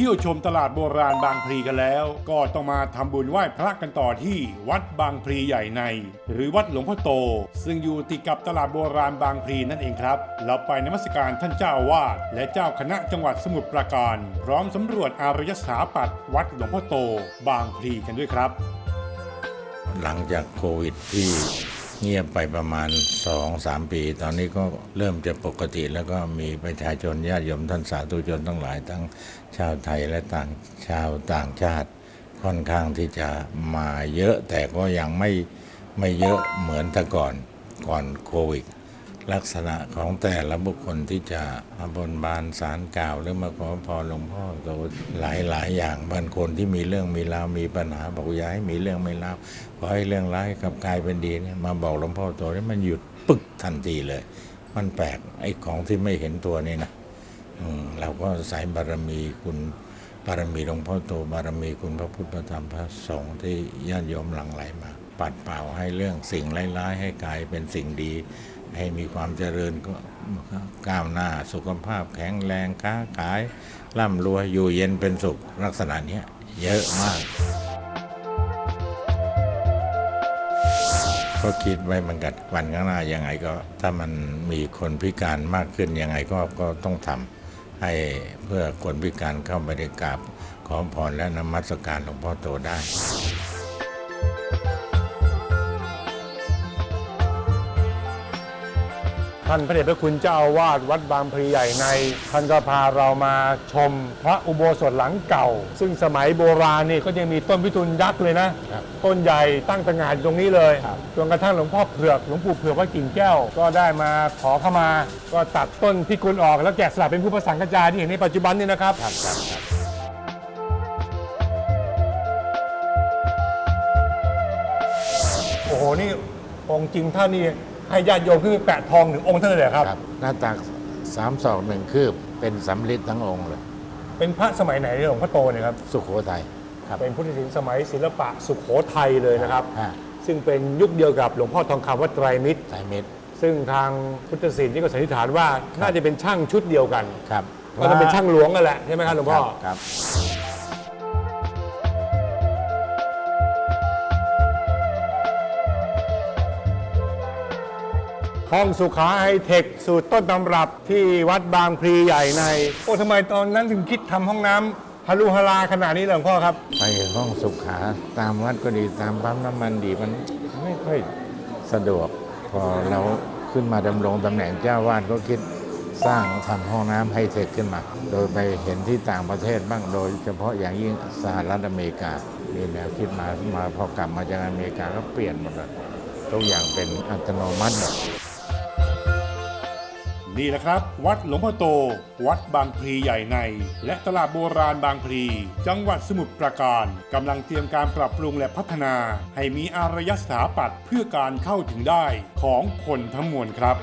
เที่ยวชมตลาดโบราณบางพลีกันแล้ว ก็ต้องมาทำบุญไหว้พระกันต่อที่วัดบางพลีใหญ่ใน หรือวัดหลวงพ่อโต ซึ่งอยู่ติดกับตลาดโบราณบางพลีนั่นเองครับ เราไปนมัสการท่านเจ้าวาสและเจ้าคณะจังหวัดสมุทรปราการ พร้อมสำรวจอารยสถาปัตย์วัดหลวงพ่อโต บางพลีกันด้วยครับ หลังจากโควิดที่ เงียบไปประมาณ 2-3 ปี ตอนนี้ก็เริ่มจะปกติแล้วก็มีประชาชนญาติโยมท่านสาธุชนทั้งหลาย ทั้งชาวไทยและต่างชาวต่างชาติค่อนข้างที่จะมาเยอะแต่ก็ยังไม่ไม่เยอะเหมือนแต่ก่อนก่อนโควิด ลักษณะของแต่ละบุคคลที่จะมาบนบานสารกล่าวหรือมาขอพรหลวงพ่อโตหลายหลายอย่างบางคนที่มีเรื่องมีราวมีปัญหาบอกอย่าให้มีเรื่องไม่ราวขอให้เรื่องร้ายกับกลายเป็นดีเนี่ยมาบอกหลวงพ่อโตนี่มันหยุดปึกทันทีเลย มันแปลกไอ้ของที่ไม่เห็นตัวนี่นะอืมเราก็สายบารมีคุณบารมีหลวงพ่อโตบารมีคุณพระพุทธธรรมพระสงฆ์ที่ญาติโยมหลั่งไหลมา ปัดเป่าให้เรื่องสิ่งร้ายๆให้กลายเป็นสิ่งดี ให้มีความเจริญก็ก้าวหน้าสุขภาพแข็งแรงค้าขาย ร่ำรวยอยู่เย็นเป็นสุขลักษณะนี้เยอะมาก ก็คิดไว้มือนกันวันข้างหน้ายังไงก็ถ้ามันมีคนพิการมากขึ้นยังไงก็ก็ต้องทำให้เพื่อคนพิการเข้าไปได้กราบขอพรและนมัสการหลวงพ่อโตได้ ท่านพระเดชพระคุณเจ้าอาวาสวัดบางพลีใหญ่ใน ท่านก็พาเรามาชมพระอุโบสถหลังเก่า ซึ่งสมัยโบราณนี่ก็ยังมีต้นพิทุนยักษ์เลยนะ ครับต้นใหญ่ตั้งตระหง่านอยู่ตรงนี้เลยครับ จนกระทั่งหลวงพ่อเผือกหลวงปู่เผือกวัดกิ่งแก้ว ก็ได้มาขอเข้ามา ก็ตัดต้นพิกุลออกแล้วแกะสลักเป็นผู้ประสังกระจายที่เห็นในปัจจุบันนี่นะครับ ครับครับครับโอ้โหนี่องค์จริงท่านนี่ ให้ญาติโยมขึ้นไปแปะทองถึงองค์ท่านเลยเหรอครับ ครับ หน้าตักสามศอกหนึ่งคืบ เป็นสำลิดทั้งองค์เลย เป็นพระสมัยไหนเนี่ยหลวงพ่อโตเนี่ยครับ สุโขทัยครับเป็นพุทธศิลป์สมัยศิลปะสุขโขทัยเลยนะครับ อ่าซึ่งเป็นยุคเดียวกับหลวงพ่อทองคำวัดไตรมิตร สายเม็ดซึ่งทางพุทธศิลป์นี่ก็สันนิษฐานว่าน่าจะเป็นช่างชุดเดียวกันครับก็จะเป็นช่างหลวงกันแหละใช่ไหมครับหลวงพ่อ ครับ ห้องสุขาไฮเทคสูตรต้นตำรับที่วัดบางพลีใหญ่ใน โอ้ทำไมตอนนั้นถึงคิดทำห้องน้ำฮารุฮาราขนาดนี้หลวงพ่อครับ ไปห้องสุขาตามวัดก็ดีตามปั๊มน้ำมันดีมันไม่ค่อยสะดวก พอเราขึ้นมาดำรงตำแหน่งเจ้าวาดก็คิดสร้างทำห้องน้ำไฮเทคขึ้นมา โดยไปเห็นที่ต่างประเทศบ้างโดย เฉพาะอย่างยิ่งสหรัฐอเมริกามีแนวคิดมามาพอกลับมาจากอเมริกาก็เปลี่ยนหมดเลยทุกอย่างเป็นอัตโนมัติหมด นี่แหละครับ วัดหลวงพ่อโต วัดบางพลีใหญ่ใน และตลาดโบราณบางพลีจังหวัดสมุทรปราการกำลังเตรียมการปรับปรุงและพัฒนา ให้มีอารยสถาปัตย์เพื่อการเข้าถึงได้ของคนทั้งมวลครับ